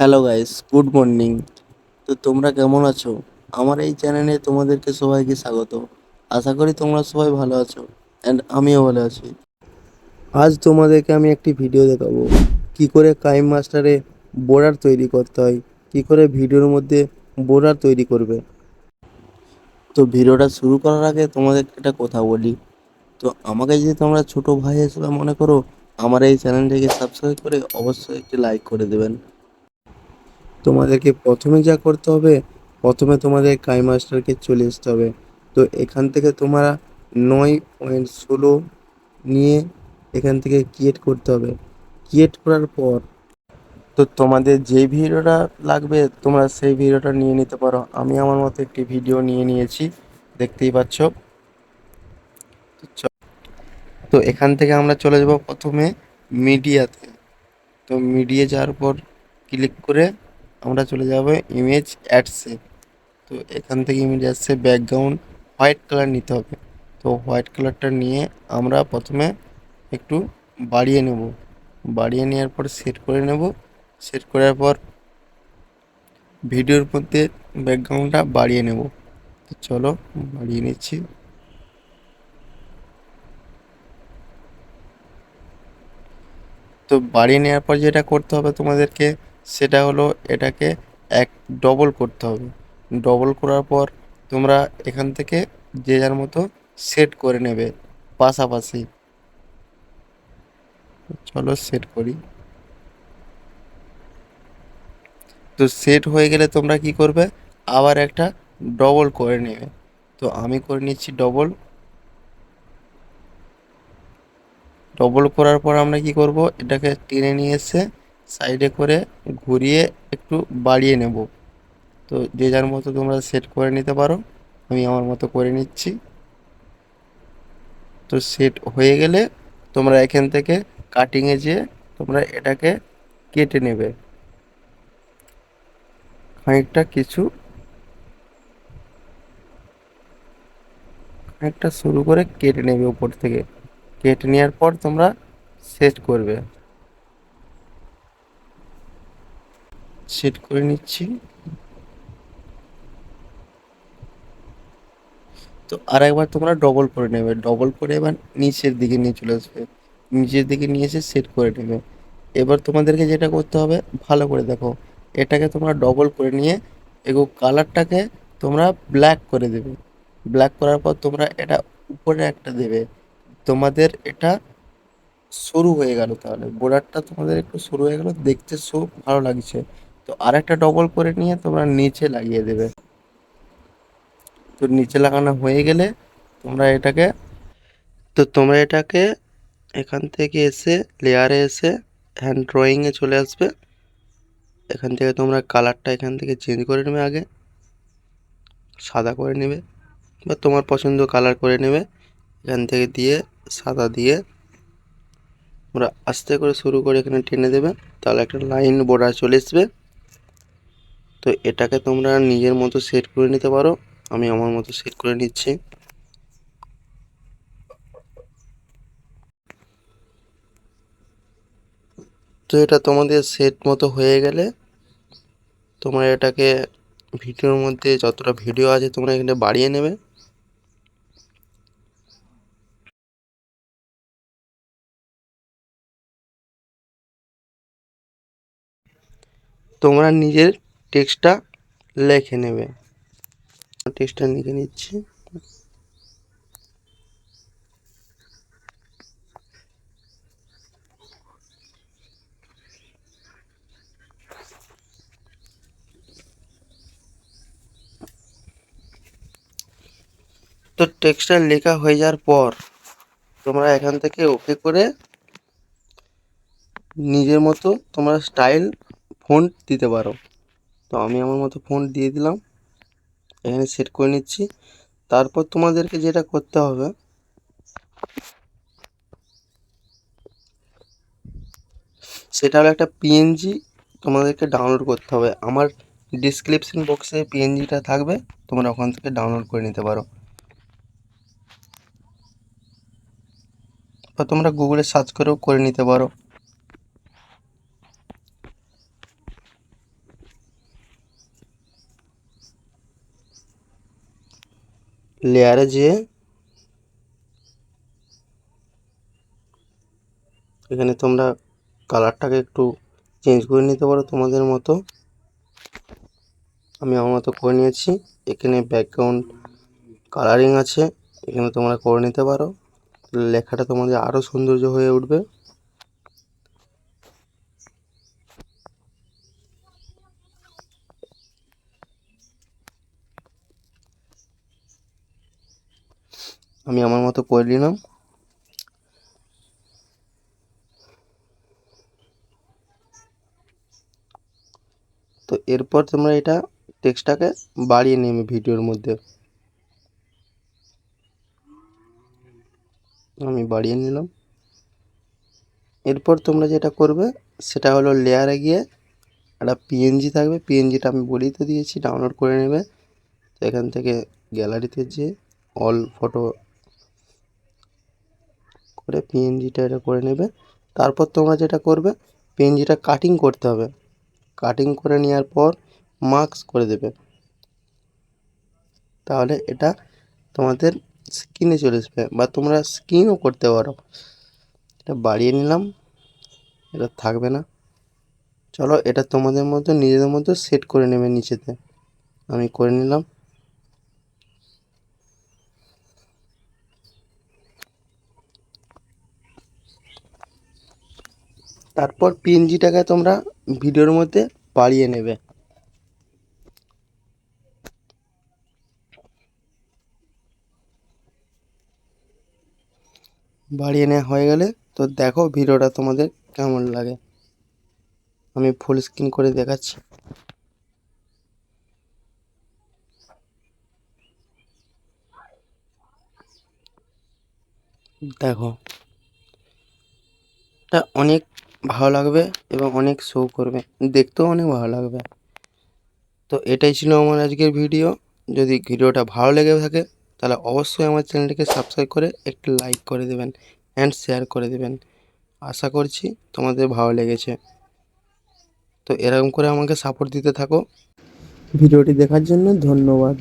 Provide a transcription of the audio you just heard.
Hello guys good morning তো তোমরা কেমন আছো? আমার এই চ্যানেলে তোমাদেরকে সবাইকে স্বাগত। আশা করি তোমরা সবাই ভালো আছো অ্যান্ড আমিও ভালো আছি। আজ তোমাদেরকে আমি একটি ভিডিও দেখাবো। কি করে কাইম মাস্টারে বোর্ডার তৈরি করতে হয়, কি করে ভিডিওর মধ্যে বোর্ডার তৈরি করবে। তো ভিডিওটা শুরু করার আগে তোমাদের একটা কথা বলি। তো আমাকে যদি তোমরা ছোট ভাই হিসেবে মনে করো, আমার এই চ্যানেলটিকে সাবস্ক্রাইব করে অবশ্যই একটি লাইক করে দেবেন। তোমাদেরকে প্রথমে যা করতে হবে, প্রথমে তোমাদের কাই মাস্টারকে চলে আসতে হবে। তো এখান থেকে তোমরা নয় পয়েন্ট ষোলো নিয়ে এখান থেকে ক্রিয়েট করতে হবে। ক্রিয়েট করার পর তো তোমাদের যে ভিডিওটা লাগবে, তোমরা সেই ভিডিওটা নিয়ে নিতে পারো। আমি আমার মতো একটি ভিডিও নিয়ে নিয়েছি, দেখতেই পাচ্ছ। তো এখান থেকে আমরা চলে যাব প্রথমে মিডিয়াতে তো। মিডিয়া যাওয়ার পর ক্লিক করে আমরা চলে যাব ইমেজ অ্যাডসে তো এখান থেকে ইমেজ আসছে ব্যাকগ্রাউন্ড হোয়াইট কালার নিতে হবে। তো হোয়াইট কালারটা নিয়ে আমরা প্রথমে একটু বাড়িয়ে নেব। বাড়িয়ে নেওয়ার পর সেট করে নেব। সেট করার পর ভিডিওর মধ্যে ব্যাকগ্রাউন্ডটা বাড়িয়ে নেব। তো চলো বাড়িয়ে নিচ্ছি। তো বাড়িয়ে নেওয়ার পর যেটা করতে হবে তোমাদেরকে সেটা হলো এটাকে এক ডবল করতে হবে। ডবল করার পর তোমরা এখান থেকে যে যার মতো সেট করে নেবে পাশাপাশি। চলো সেট করি। তো সেট হয়ে গেলে তোমরা কি করবে? আবার একটা ডবল করে নেবে। তো আমি করে নিচ্ছি ডবল ডবল করার পর আমরা কি করব? এটাকে টেনে নিয়ে এসে সাইডে করে ঘুরিয়ে একটু বাড়িয়ে নেব। তো যে যার মতো তোমরা সেট করে নিতে পারো, আমি আমার মতো করে নিচ্ছি। তো সেট হয়ে গেলে তোমরা এখান থেকে কাটিংয়ে যেয়ে তোমরা এটাকে কেটে নেবে। খানিকটা কিছু, খানিকটা শুরু করে কেটে নেবে উপর থেকে। কেটে নেওয়ার পর তোমরা সেট করবে। সেট করে নিচ্ছি। তো আর একবার তোমরা ডবল করে নেবে। ডবল করে এবার নিচের দিকে নিয়ে চলে আসবে। নিচের দিকে নিয়ে এসে সেট করে নেবে। এবার তোমাদেরকে যেটা করতে হবে, ভালো করে দেখো, এটাকে তোমরা ডবল করে নিয়ে এগো কালারটাকে তোমরা ব্ল্যাক করে দেবে। ব্ল্যাক করার পর তোমরা এটা উপরে একটা দেবে। তোমাদের এটা সরু হয়ে গেল তাহলে। বর্ডারটা তোমাদের একটু সরু হয়ে গেল। দেখতে সব ভালো লাগছে। তো আরেকটা ডবল করে নিয়ে তোমরা নিচে লাগিয়ে দেবে। তো নিচে লাগানো হয়ে গেলে তোমরা এটাকে, তো তোমরা এটাকে এখান থেকে এসে লেয়ারে এসে হ্যান্ড ড্রয়িংয়ে চলে আসবে। এখান থেকে তোমরা কালারটা এখান থেকে চেঞ্জ করে নেবে আগে। সাদা করে নেবে বা তোমার পছন্দ কালার করে নেবে। এখান থেকে দিয়ে সাদা দিয়ে তোমরা আস্তে করে শুরু করে এখানে টেনে দেবে। তাহলে একটা লাইন বর্ডার চলে আসবে। তো এটাকে তোমরা নিজের মতো সেট করে নিতে পারো। আমি আমার মতো সেট করে নিচ্ছি। তো এটা তোমাদের সেট মতো হয়ে গেলে তোমরা এটাকে ভিডিওর মধ্যে যতটা ভিডিও আছে তোমরা এখানে বাড়িয়ে নেবে। তোমরা নিজের টেক্সটটা লিখে নেবে। টেক্সটটা লিখে নিচ্ছি। তো টেক্সটটা লেখা হয়ে যাওয়ার পর তোমরা এখান থেকে ওকে করে নিজের মতো তোমরা স্টাইল ফন্ট দিতে পারো। তো আমি আমার মতো ফন্ট দিয়ে দিলাম। এখানে সেট করে নিচ্ছি। তারপর তোমাদেরকে যেটা করতে হবে, সেটা হলো একটা পিএনজি তোমাদেরকে ডাউনলোড করতে হবে। আমার ডিসক্রিপশন বক্সে পিএনজিটা থাকবে, তোমরা ওখান থেকে ডাউনলোড করে নিতে পারো। বা তোমরা গুগলে সার্চ করেও করে নিতে পারো। লেয়ারে যেয়ে এখানে তোমরা কালারটাকে একটু চেঞ্জ করে নিতে পারো তোমাদের মতো। আমি আমার মতো করে নিয়েছি। এখানে ব্যাকগ্রাউন্ড কালারিং আছে। এখানে তোমরা করে নিতে পারো। লেখাটা তোমাদের আরও সৌন্দর্য হয়ে উঠবে। আমি আমার মতো করে নিলাম। তো এরপর তোমরা এটা টেক্সটটাকে বাড়িয়ে নেবে ভিডিওর মধ্যে। আমি বাড়িয়ে নিলাম। এরপর তোমরা যেটা করবে, সেটা হলো লেয়ারে গিয়ে একটা পিএনজি থাকবে। পিএনজিটা আমি বলেই তো দিয়েছি ডাউনলোড করে নেবে। তো এখান থেকে গ্যালারিতে যে অল ফটো করে পিএনজিটা এটা করে নেবে। তারপর তোমরা যেটা করবে পিএনজিটা কাটিং করতে হবে। কাটিং করে নেওয়ার পর মার্কস করে দেবে। তাহলে এটা তোমাদের স্ক্রিনে চলে আসবে বা তোমরা স্ক্রিনও করতে পারো। এটা বাড়িয়ে নিলাম, এটা থাকবে না। চলো এটা তোমাদের মধ্যে, নিজেদের মধ্যে সেট করে নেবে নিচেতে। আমি করে নিলাম। তারপর পিএনজিটাকে তোমরা ভিডিওর মধ্যে বাড়িয়ে নেবে। বাড়িয়ে নেওয়া হয়ে গেলে তো দেখো ভিডিওটা তোমাদের কেমন লাগে। আমি ফুল স্ক্রিন করে দেখাচ্ছি। দেখো। এটা অনেক ভালো লাগবে এবং অনেক শো করবে। দেখতেও অনেক ভালো লাগবে। তো এটাই ছিল আমার আজকের ভিডিও যদি ভিডিওটা ভালো লেগে থাকে, তাহলে অবশ্যই আমার চ্যানেলটিকে সাবস্ক্রাইব করে একটি লাইক করে দেবেন অ্যান্ড শেয়ার করে দেবেন। আশা করছি তোমাদের ভালো লেগেছে। তো এরকম করে আমাকে সাপোর্ট দিতে থাকো। ভিডিওটি দেখার জন্য ধন্যবাদ।